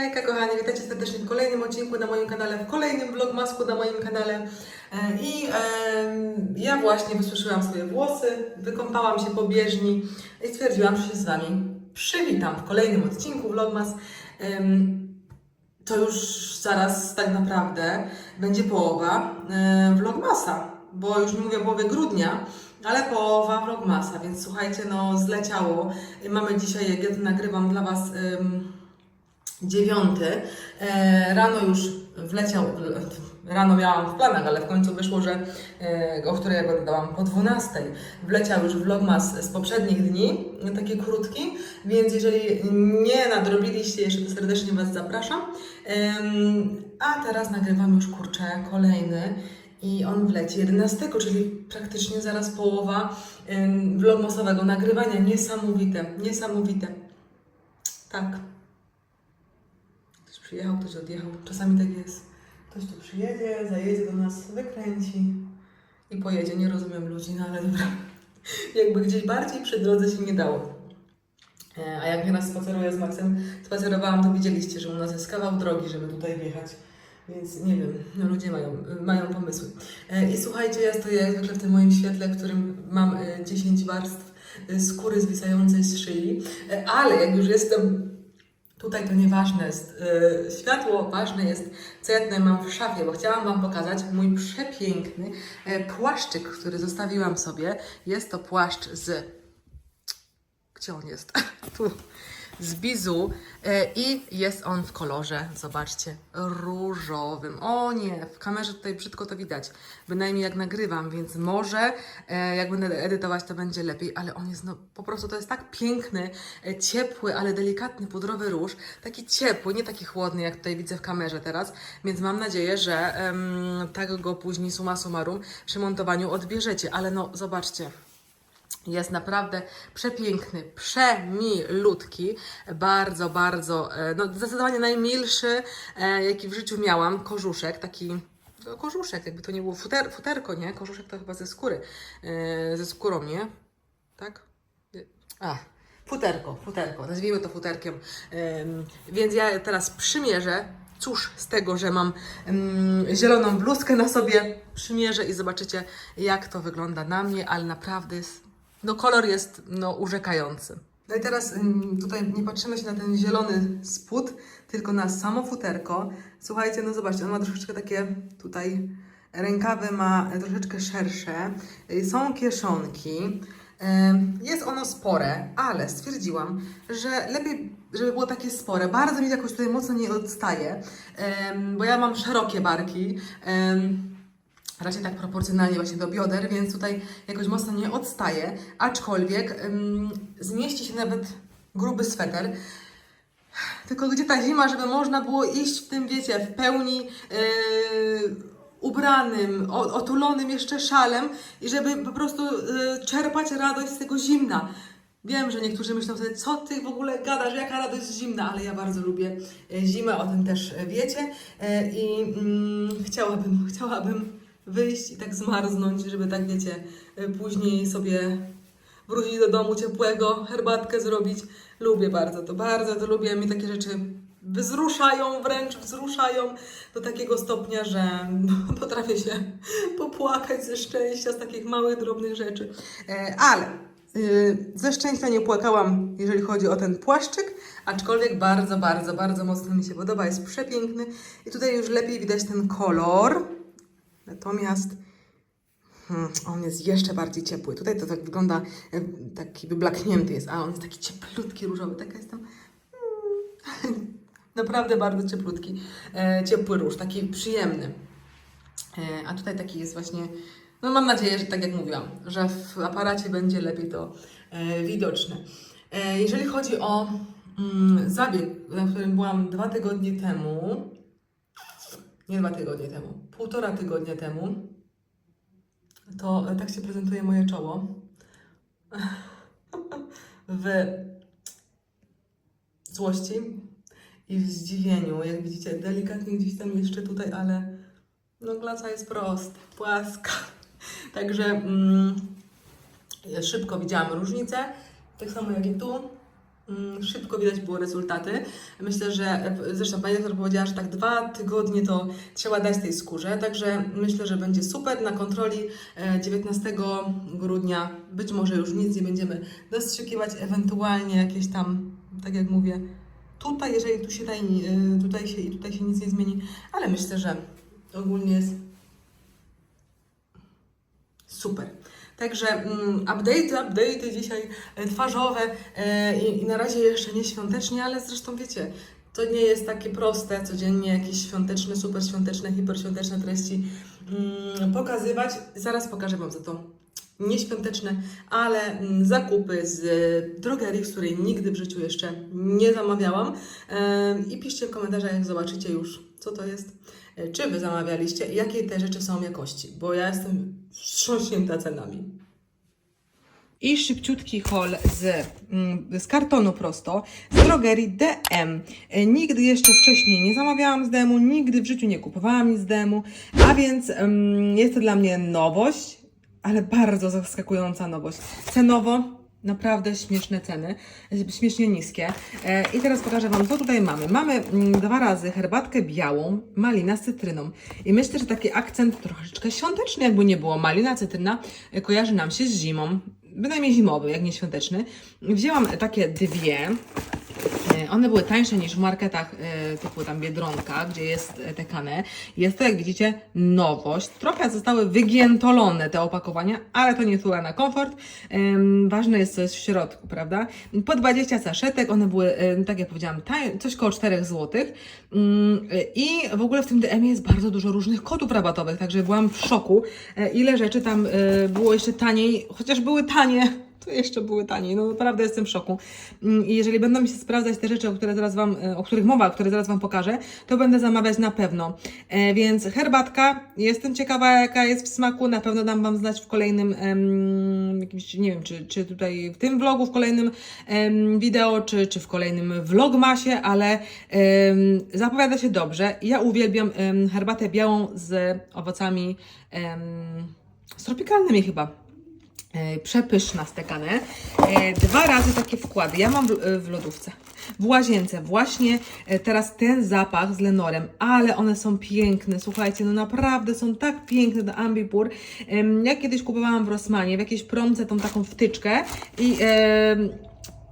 Hejka kochani, witajcie serdecznie w kolejnym odcinku na moim kanale, w kolejnym vlogmasku na moim kanale. E, I em, ja właśnie wysuszyłam swoje włosy, wykąpałam się po bieżni i stwierdziłam, że się z Wami przywitam w kolejnym odcinku vlogmas. Em, to już zaraz tak naprawdę będzie połowa e, vlogmasa, bo już mówię połowie grudnia, ale połowa vlogmasa, więc słuchajcie, no zleciało. Mamy dzisiaj, jak ja nagrywam dla Was, em, dziewiąty. E, rano już wleciał, rano miałam w planach, ale w końcu wyszło, że e, o której ja go dodałam po 12. Wleciał już vlogmas z poprzednich dni, taki krótki, więc jeżeli nie nadrobiliście jeszcze, to serdecznie Was zapraszam. A teraz nagrywam już kurczę kolejny. I on wleci 11, czyli praktycznie zaraz połowa vlogmasowego nagrywania. Niesamowite, niesamowite. Tak. Przyjechał, ktoś odjechał. Czasami tak jest. Ktoś tu przyjedzie, zajedzie do nas, wykręci i pojedzie. Nie rozumiem ludzi, no ale dobra. Jakby gdzieś bardziej przy drodze się nie dało. E, A jak nieraz spaceruję z Maxem, spacerowałam, to widzieliście, że u nas jest kawał drogi, żeby tutaj wjechać. Więc nie wiem, no ludzie mają, mają pomysły. E, I słuchajcie, ja stoję jak zwykle w tym moim świetle, w którym mam e, 10 warstw e, skóry zwisającej z szyi. Ale jak już jestem Tutaj to nieważne jest e, światło, ważne jest, co ja tutaj mam w szafie, bo chciałam Wam pokazać mój przepiękny e, płaszczyk, który zostawiłam sobie. Jest to płaszcz z. Gdzie on jest? tu. Z bizu e, i jest on w kolorze, zobaczcie, różowym. O nie, w kamerze tutaj brzydko to widać, bynajmniej jak nagrywam, więc może e, jak będę edytować, to będzie lepiej, ale on jest no po prostu to jest tak piękny, e, ciepły, ale delikatny pudrowy róż, taki ciepły, nie taki chłodny, jak tutaj widzę w kamerze teraz, więc mam nadzieję, że em, tak go później summa summarum przy montowaniu odbierzecie, ale no zobaczcie. Jest naprawdę przepiękny, przemilutki, bardzo, bardzo, e, no zdecydowanie najmilszy, e, jaki w życiu miałam, korzuszek, taki, no, korzuszek, jakby to nie było futer, futerko, nie? Korzuszek to chyba ze skóry, e, ze skórą, nie? Tak? A, futerko, futerko, nazwijmy to futerkiem. Em, więc ja teraz przymierzę, cóż z tego, że mam zieloną bluzkę na sobie, przymierzę i zobaczycie, jak to wygląda na mnie, ale naprawdę jest, no kolor jest no, urzekający. No i teraz ym, tutaj nie patrzymy się na ten zielony spód, tylko na samo futerko. Słuchajcie, no zobaczcie, on ma troszeczkę takie tutaj rękawy ma troszeczkę szersze, y, są kieszonki. Ym, Jest ono spore, ale stwierdziłam, że lepiej, żeby było takie spore. Bardzo mi jakoś tutaj mocno nie odstaje, ym, bo ja mam szerokie barki. Raczej tak proporcjonalnie właśnie do bioder, więc tutaj jakoś mocno nie odstaje, aczkolwiek ym, zmieści się nawet gruby sweter. Tylko gdzie ta zima, żeby można było iść w tym, wiecie, w pełni yy, ubranym, otulonym jeszcze szalem i żeby po prostu yy, czerpać radość z tego zimna. Wiem, że niektórzy myślą sobie, co ty w ogóle gadasz, jaka radość zimna, ale ja bardzo lubię e, zimę, o tym też wiecie E, i mm, chciałabym, chciałabym wyjść i tak zmarznąć, żeby tak wiecie, e, później sobie wrócić do domu ciepłego, herbatkę zrobić. Lubię bardzo to, bardzo to lubię. Mi takie rzeczy wzruszają, wręcz wzruszają do takiego stopnia, że potrafię się popłakać ze szczęścia z takich małych, drobnych rzeczy. E, Ale y, ze szczęścia nie płakałam, jeżeli chodzi o ten płaszczyk, aczkolwiek bardzo, bardzo, bardzo mocno mi się podoba, jest przepiękny i tutaj już lepiej widać ten kolor. Natomiast Hmm, on jest jeszcze bardziej ciepły. Tutaj to tak wygląda, e, taki wyblaknięty jest, a on jest taki cieplutki, różowy. Taka jestem. Mm, Naprawdę bardzo cieplutki. E, ciepły róż, taki przyjemny. E, a tutaj taki jest właśnie. No mam nadzieję, że tak jak mówiłam, że w aparacie będzie lepiej to widoczne. Jeżeli chodzi o mm, zabieg, na którym byłam dwa tygodnie temu, nie dwa tygodnie temu, półtora tygodnia temu, to tak się prezentuje moje czoło. W złości i w zdziwieniu. Jak widzicie, delikatnie gdzieś tam jeszcze tutaj, ale no glaca jest prosta, płaska. Także mm, szybko widziałam różnicę. Tak samo jak i tu. Mm, Szybko widać było rezultaty. Myślę, że e, zresztą pani doktor powiedziała, że tak dwa tygodnie to trzeba dać tej skórze, także myślę, że będzie super. Na kontroli e, 19 grudnia być może już nic nie będziemy dostrzykiwać, ewentualnie jakieś tam, tak jak mówię, tutaj, jeżeli tu się, tutaj, e, tutaj się i tutaj się nic nie zmieni, ale myślę, że ogólnie jest super. Także mm, update, update dzisiaj e, twarzowe e, i, i na razie jeszcze nie świątecznie, ale zresztą wiecie, to nie jest takie proste codziennie jakieś świąteczne, super świąteczne, hiperświąteczne treści mm, pokazywać. Zaraz pokażę Wam za to nieświąteczne, ale mm, zakupy z e, drogerii, z której nigdy w życiu jeszcze nie zamawiałam. I piszcie w komentarzach, jak zobaczycie już, co to jest. E, Czy Wy zamawialiście i jakie te rzeczy są jakości, bo ja jestem wstrząśnięta cenami. I szybciutki haul z, mm, z kartonu prosto, z drogerii DM. E, Nigdy jeszcze wcześniej nie zamawiałam z DM-u, nigdy w życiu nie kupowałam nic z DM-u, a więc mm, jest to dla mnie nowość, ale bardzo zaskakująca nowość. Cenowo naprawdę śmieszne ceny, śmiesznie niskie. E, I teraz pokażę Wam, co tutaj mamy. Mamy mm, dwa razy herbatkę białą, malina z cytryną. I myślę, że taki akcent troszeczkę świąteczny, jakby nie było. Malina, cytryna e, kojarzy nam się z zimą. Bynajmniej zimowy, jak nie świąteczny. Wzięłam takie dwie. E, One były tańsze niż w marketach e, typu tam Biedronka, gdzie jest e, tekane. Jest to, jak widzicie, nowość. Trochę zostały wygiętolone te opakowania, ale to nie wpływa na komfort. Ważne jest, co jest w środku, prawda? Po 20 saszetek, one były, tak jak powiedziałam, coś koło 4 zł. I w ogóle w tym DM jest bardzo dużo różnych kodów rabatowych, także byłam w szoku, ile rzeczy tam było jeszcze taniej, chociaż były tanie, to jeszcze były taniej. No naprawdę jestem w szoku. Mm, I jeżeli będą mi się sprawdzać te rzeczy, o, które zaraz wam, e, o których mowa, które zaraz Wam pokażę, to będę zamawiać na pewno. E, więc herbatka, jestem ciekawa jaka jest w smaku, na pewno dam Wam znać w kolejnym em, jakimś, nie wiem, czy, czy tutaj w tym vlogu, w kolejnym em, wideo, czy, czy w kolejnym vlogmasie, ale em, zapowiada się dobrze. Ja uwielbiam em, herbatę białą z owocami em, z tropikalnymi chyba. E, przepyszna stekane. E, Dwa razy takie wkłady. Ja mam w, e, lodówce. W łazience właśnie teraz ten zapach z Lenorem, ale one są piękne, słuchajcie, no naprawdę są tak piękne do Ambipur. Ja kiedyś kupowałam w Rossmanie w jakiejś promce tą taką wtyczkę i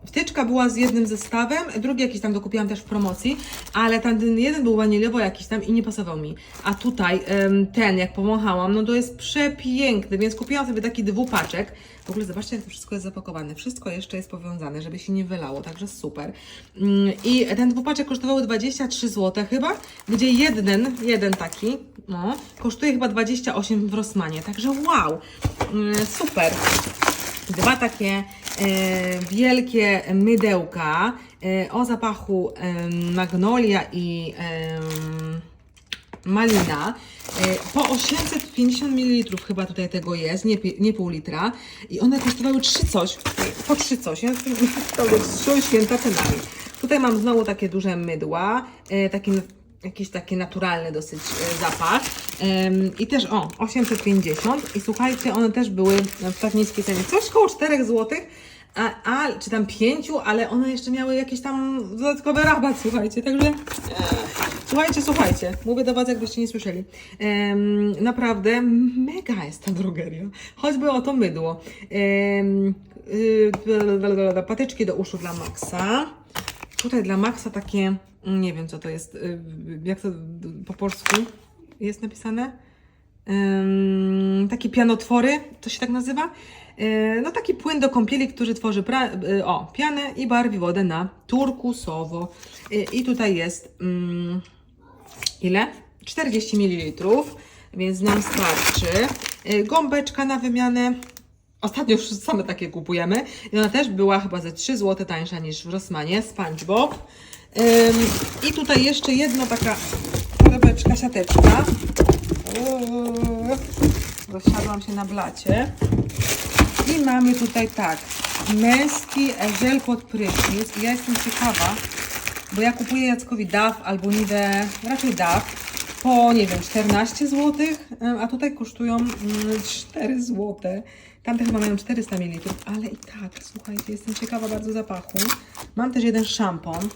Wtyczka była z jednym zestawem, drugi jakiś tam dokupiłam też w promocji, ale ten jeden był waniliowo jakiś tam i nie pasował mi. A tutaj ten, jak powąchałam, no to jest przepiękny, więc kupiłam sobie taki dwupaczek. W ogóle zobaczcie, jak to wszystko jest zapakowane. Wszystko jeszcze jest powiązane, żeby się nie wylało, także super. Mm, I ten dwupaczek kosztował 23 zł chyba, gdzie jeden, jeden taki, no, kosztuje chyba 28 w Rossmanie, także wow, Mm, super dwa takie e, wielkie mydełka e, o zapachu e, magnolia i malina. Po 850 ml chyba tutaj tego jest, nie, nie pół litra. I one kosztowały 3 coś, po 3 coś. Ja jestem naprawdę święta cenami. Tutaj mam znowu takie duże mydła, taki jakiś taki naturalny dosyć zapach. I też o, 850 i słuchajcie, one też były w tak niskiej cenie, coś koło 4 zł, a, a, czy tam 5, ale one jeszcze miały jakiś tam dodatkowy rabat, słuchajcie, także e, słuchajcie, słuchajcie, mówię do Was, jakbyście nie słyszeli. Naprawdę mega jest ta drogeria, choćby o to mydło. Y, patyczki do uszu dla Maxa. Tutaj dla Maxa takie, nie wiem co to jest, y, jak to po polsku jest napisane? Ym, takie pianotwory, to się tak nazywa? Yy, no taki płyn do kąpieli, który tworzy pra- yy, o, pianę i barwi wodę na turkusowo. Yy, I tutaj jest ile? 40 ml, więc nam starczy. Yy, gąbeczka na wymianę. Ostatnio już same takie kupujemy. I ona też była chyba ze 3 zł tańsza niż w Rossmanie. SpongeBob. Ym, I tutaj jeszcze jedna taka torebeczka, siateczka. Rozsiadłam się na blacie. I mamy tutaj tak, męski żel pod prysznic. I ja jestem ciekawa, bo ja kupuję Jackowi DAF albo Nive, raczej DAF. po, nie wiem, 14 zł, a tutaj kosztują mm, 4 zł. Tamte chyba mają 400 ml, ale i tak, słuchajcie, jestem ciekawa bardzo zapachu. Mam też jeden szampon.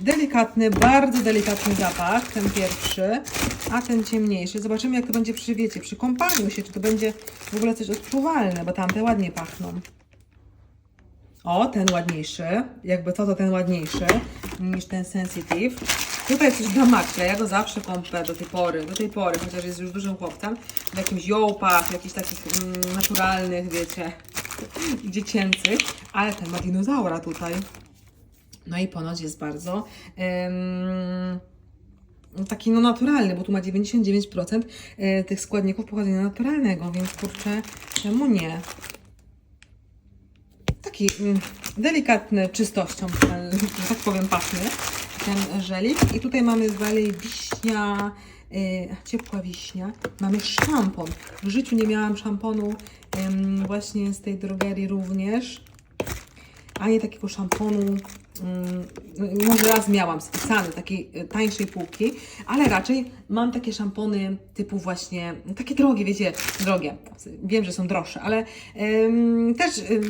Delikatny, bardzo delikatny zapach, ten pierwszy, a ten ciemniejszy. Zobaczymy, jak to będzie przy, wiecie, przy kąpaniu się, czy to będzie w ogóle coś odczuwalne, bo tamte ładnie pachną. O, ten ładniejszy. Jakby co, to ten ładniejszy niż ten Sensitive. Tutaj coś dla Maxa. Ja go zawsze kąpę do tej pory. Do tej pory, chociaż jest już dużym chłopcem. W jakimś jołpach, jakichś takich mm, naturalnych, wiecie, dziecięcych. Ale ten ma dinozaura tutaj. No i ponoć jest bardzo em, taki no naturalny, bo tu ma 99% e, tych składników pochodzenia naturalnego, więc kurczę, czemu nie? Taki mm, delikatny czystością, że tak powiem, pachnie ten żelik. I tutaj mamy dalej wiśnia, e, ciepła wiśnia. Mamy szampon. W życiu nie miałam szamponu właśnie z tej drogerii również ani takiego szamponu. Mm, Może raz miałam spisany takiej tańszej półki, ale raczej mam takie szampony typu właśnie takie drogie, wiecie, drogie. Wiem, że są droższe, ale em, też em,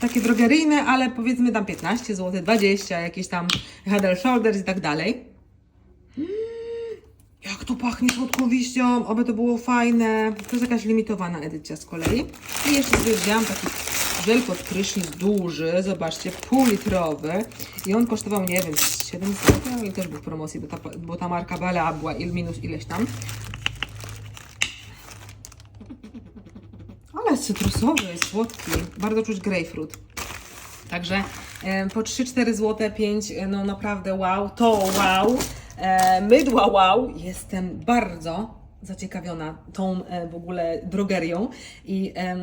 takie drogeryjne, ale powiedzmy tam 15 zł, 20, jakieś tam Head Shoulders i tak dalej. Mm, Jak to pachnie słodką wiśnią, oby to było fajne. To jest jakaś limitowana edycja z kolei. I jeszcze sobie wzięłam taki żel pod prysznic duży, zobaczcie, półlitrowy. I on kosztował, nie wiem, 7 zł, ale też był w promocji, bo ta, bo ta marka Balea była il minus ileś tam. Ale cytrusowy jest słodki, bardzo czuć grapefruit. Także e, po 3-4 zł, 5, e, no naprawdę wow, to wow, e, mydła wow. Jestem bardzo zaciekawiona tą e, w ogóle drogerią i em,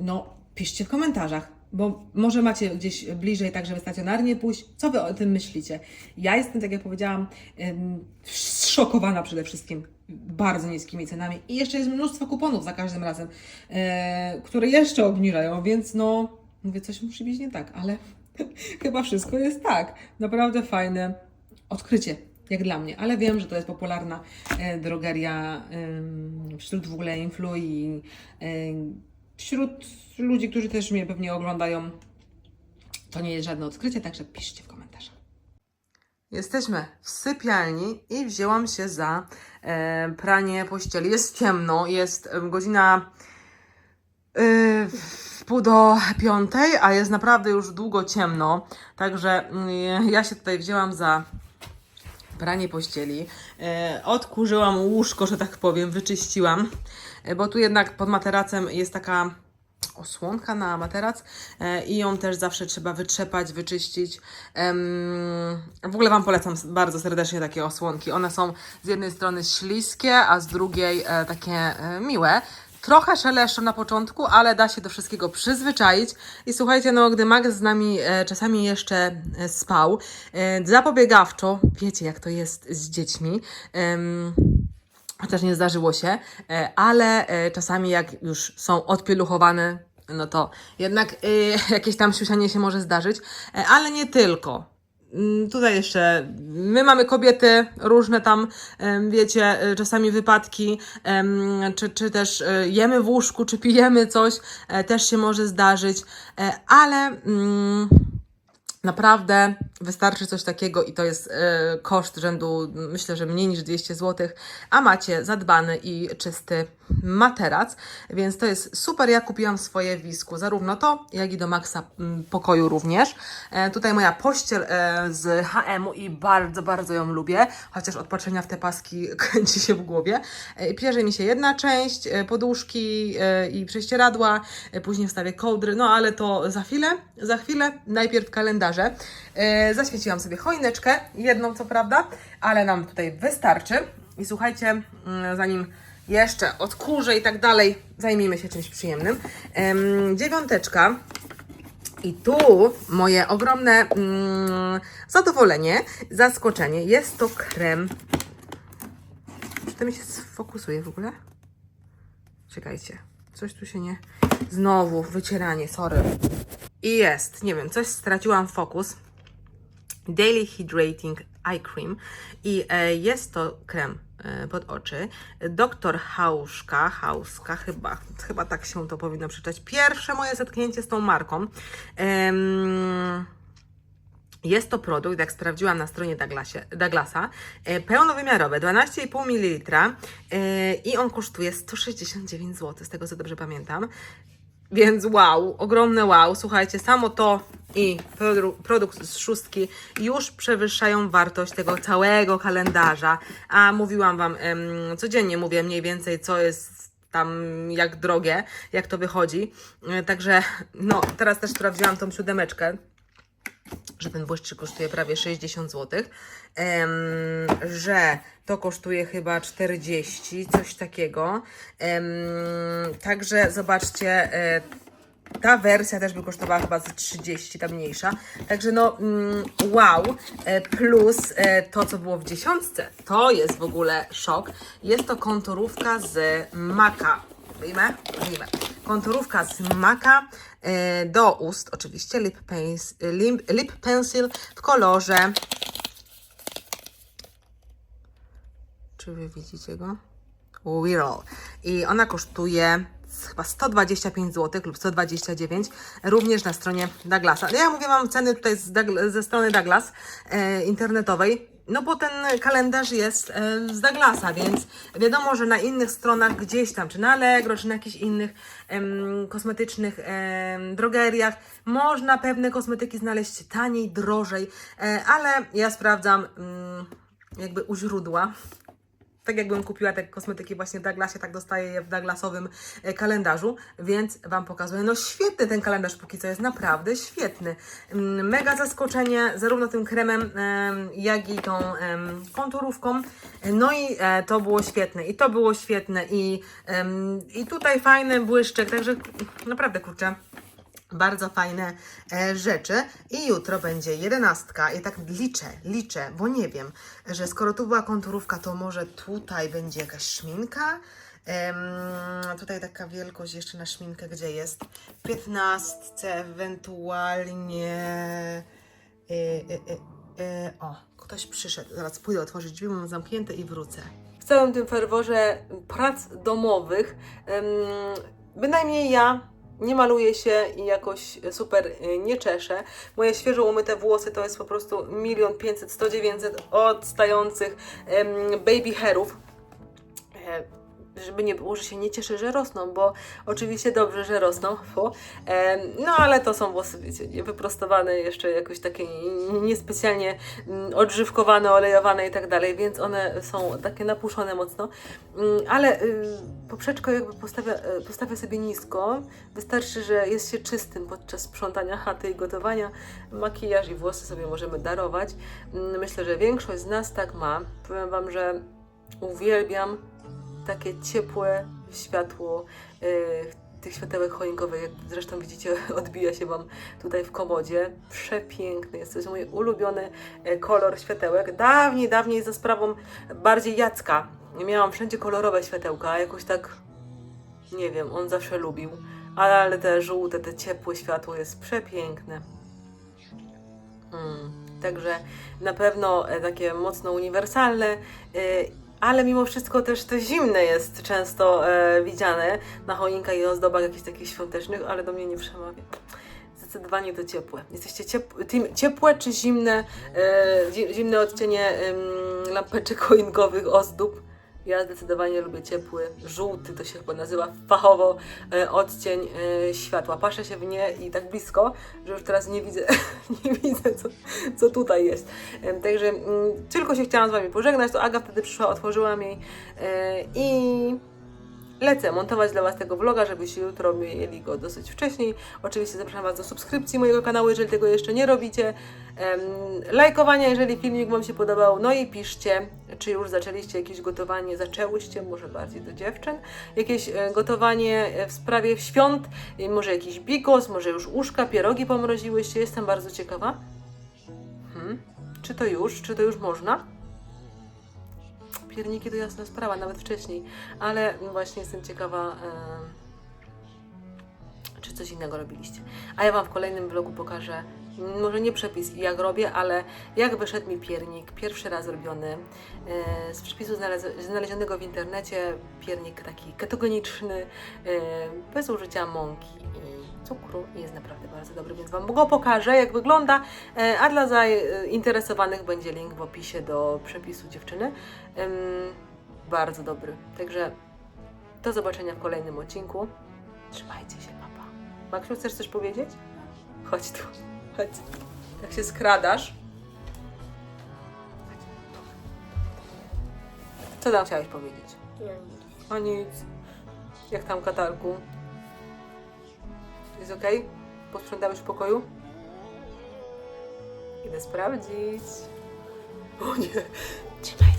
no piszcie w komentarzach, bo może macie gdzieś bliżej tak, żeby stacjonarnie pójść. Co Wy o tym myślicie? Ja jestem, tak jak powiedziałam, zszokowana przede wszystkim bardzo niskimi cenami i jeszcze jest mnóstwo kuponów za każdym razem, e, które jeszcze obniżają, więc no mówię, coś musi być nie tak, ale chyba wszystko jest tak. Naprawdę fajne odkrycie, jak dla mnie, ale wiem, że to jest popularna e, drogeria wśród w ogóle influ i em, wśród ludzi, którzy też mnie pewnie oglądają. To nie jest żadne odkrycie, także piszcie w komentarzach. Jesteśmy w sypialni i wzięłam się za e, pranie pościeli. Jest ciemno, jest godzina w pół do piątej, a jest naprawdę już długo ciemno. Także yy, ja się tutaj wzięłam za pranie pościeli. Yy, odkurzyłam łóżko, że tak powiem, wyczyściłam, yy, bo tu jednak pod materacem jest taka osłonka na materac e, i ją też zawsze trzeba wytrzepać, wyczyścić. W ogóle Wam polecam bardzo serdecznie takie osłonki. One są z jednej strony śliskie, a z drugiej e, takie e, miłe. Trochę szeleszczą na początku, ale da się do wszystkiego przyzwyczaić. I słuchajcie, no gdy Max z nami e, czasami jeszcze e, spał, e, zapobiegawczo, wiecie jak to jest z dziećmi, em, chociaż nie zdarzyło się, e, ale e, czasami jak już są odpieluchowane, no to jednak e, jakieś tam siusianie się może zdarzyć, e, ale nie tylko. Mm, Tutaj jeszcze my mamy kobiety, różne tam, wiecie, e, czasami wypadki, czy, czy też e, jemy w łóżku, czy pijemy coś, e, też się może zdarzyć, ale mm, Naprawdę wystarczy coś takiego i to jest e, koszt rzędu, myślę, że mniej niż 200 zł, a macie zadbany i czysty materac, więc to jest super. Ja kupiłam swoje Wisku, zarówno to, jak i do Maxa mm, pokoju również. E, tutaj moja pościel e, z H&M-u i bardzo, bardzo ją lubię, chociaż od patrzenia w te paski kręci się w głowie. E, pierze mi się jedna część, e, poduszki e, i prześcieradła, e, później wstawię kołdry, no ale to za chwilę, za chwilę, najpierw E, zaświeciłam sobie choineczkę, jedną co prawda, ale nam tutaj wystarczy. I słuchajcie, mm, zanim jeszcze odkurzę i tak dalej, zajmijmy się czymś przyjemnym. Em, dziewiąteczka. I tu moje ogromne mm, zadowolenie, zaskoczenie. Jest to krem. Czy to mi się sfokusuje w ogóle? Czekajcie. Coś tu się nie. Znowu wycieranie, sorry. I jest. Nie wiem, coś straciłam fokus. Daily Hydrating Eye Cream i e, jest to krem e, pod oczy. Doktor Hauszka, Hauska chyba, chyba tak się to powinno przeczytać. Pierwsze moje zetknięcie z tą marką. Em, jest to produkt, jak sprawdziłam na stronie Douglasie, Douglasa, e, pełnowymiarowy, 12,5 ml e, i on kosztuje 169 zł, z tego co dobrze pamiętam. Więc wow, ogromne wow. Słuchajcie, samo to i produ- produkt z szóstki już przewyższają wartość tego całego kalendarza. A mówiłam Wam, codziennie mówię mniej więcej, co jest tam jak drogie, jak to wychodzi. E, Także, no, teraz też sprawdziłam tą siódemeczkę że ten błyszczyk kosztuje prawie 60 zł, em, że to kosztuje chyba 40, coś takiego. Em, także zobaczcie, e, ta wersja też by kosztowała chyba ze 30, ta mniejsza. Także no, mm, wow. E, Plus e, to, co było w dziesiątce, to jest w ogóle szok. Jest to konturówka z maka. Wyjmę? Wyjmę. Konturówka z maka e, do ust, oczywiście, lip, pens, lip, lip pencil w kolorze. Czy wy widzicie go? Whirl. I ona kosztuje chyba 125 zł lub 129, również na stronie Douglasa. No Ja mówię Wam ceny tutaj z ze strony Douglas e, internetowej, no bo ten kalendarz jest e, z Douglasa, więc wiadomo, że na innych stronach gdzieś tam, czy na Allegro, czy na jakichś innych em, kosmetycznych em, drogeriach, można pewne kosmetyki znaleźć taniej, drożej, e, ale ja sprawdzam mm, jakby u źródła, tak jakbym kupiła te kosmetyki właśnie w Douglasie, tak dostaję je w Douglasowym e, kalendarzu, więc Wam pokazuję. No świetny ten kalendarz póki co jest, naprawdę świetny. Mm, Mega zaskoczenie zarówno tym kremem, em, jak i tą konturówką. No i e, to było świetne, i to było świetne, i, i tutaj fajny błyszczek, także naprawdę kurczę. Bardzo fajne e, rzeczy. I jutro będzie jedenastka. I tak liczę, liczę, bo nie wiem, że skoro tu była konturówka, to może tutaj będzie jakaś szminka. Tutaj taka wielkość jeszcze na szminkę, gdzie jest? W 15 ewentualnie. E, e, e, e, o, ktoś przyszedł. Zaraz pójdę otworzyć drzwi, mam zamknięte i wrócę. W całym tym ferworze prac domowych, bynajmniej ja nie maluję się i jakoś super y, nie czeszę. Moje świeżo umyte włosy to jest po prostu milion pięćset, sto dziewięćset odstających baby hairów. Żeby nie było, że się nie cieszę, że rosną, bo oczywiście dobrze, że rosną, no ale to są włosy, wiecie, wyprostowane, jeszcze jakoś takie nie- niespecjalnie mm, odżywkowane, olejowane i tak dalej, więc one są takie napuszone mocno, Mm, ale y, poprzeczko jakby postawia, y, postawia sobie nisko, wystarczy, że jest się czystym podczas sprzątania chaty i gotowania, makijaż i włosy sobie możemy darować. Mm, Myślę, że większość z nas tak ma. Powiem Wam, że uwielbiam takie ciepłe światło y, tych światełek choinkowych, jak zresztą widzicie, odbija się Wam tutaj w komodzie. Przepiękny jest, to jest mój ulubiony y, kolor światełek. Dawniej, dawniej za sprawą bardziej Jacka. Miałam wszędzie kolorowe światełka, jakoś tak, nie wiem, on zawsze lubił. Ale, te żółte, te ciepłe światło jest przepiękne. Mm, także na pewno e, takie mocno uniwersalne, e, ale mimo wszystko też to zimne jest często e, widziane na choinkach i ozdobach jakichś takich świątecznych, ale do mnie nie przemawia. Zdecydowanie to ciepłe. Jesteście ciep- ciepłe czy zimne, e, zi- zimne odcienie em, lampeczek choinkowych, ozdób? Ja zdecydowanie lubię ciepły, żółty to się chyba nazywa fachowo e, odcień e, światła. Patrzę się w nie i tak blisko, że już teraz nie widzę, nie widzę co, co tutaj jest. Także mm, tylko się chciałam z Wami pożegnać, to Aga wtedy przyszła, otworzyłam jej e, i lecę montować dla Was tego vloga, żebyście jutro mieli go dosyć wcześniej. Oczywiście zapraszam Was do subskrypcji mojego kanału, jeżeli tego jeszcze nie robicie. Lajkowania, jeżeli filmik Wam się podobał. No i piszcie, czy już zaczęliście jakieś gotowanie, zaczęłyście, może bardziej do dziewczyn, jakieś e, gotowanie e, w sprawie świąt, może jakiś bigos, może już uszka, pierogi pomroziłyście. Jestem bardzo ciekawa. Hmm. Czy to już? Czy to już można? Pierniki to jasna sprawa, nawet wcześniej, ale właśnie jestem ciekawa, czy coś innego robiliście. A ja Wam w kolejnym vlogu pokażę może nie przepis jak robię, ale jak wyszedł mi piernik, pierwszy raz robiony, e, z przepisu znalez- znalezionego w internecie, piernik taki ketogeniczny, e, bez użycia mąki i cukru i jest naprawdę bardzo dobry, więc Wam go pokażę, jak wygląda, e, a dla zainteresowanych będzie link w opisie do przepisu dziewczyny. Bardzo dobry, także do zobaczenia w kolejnym odcinku. Trzymajcie się, papa. Maksiu, chcesz coś powiedzieć? Chodź tu, chodź. Jak się skradasz. Co tam chciałeś powiedzieć? A nic. Jak tam katarku? Jest okej? Posprzątałeś w pokoju? Idę sprawdzić. O nie. Trzymaj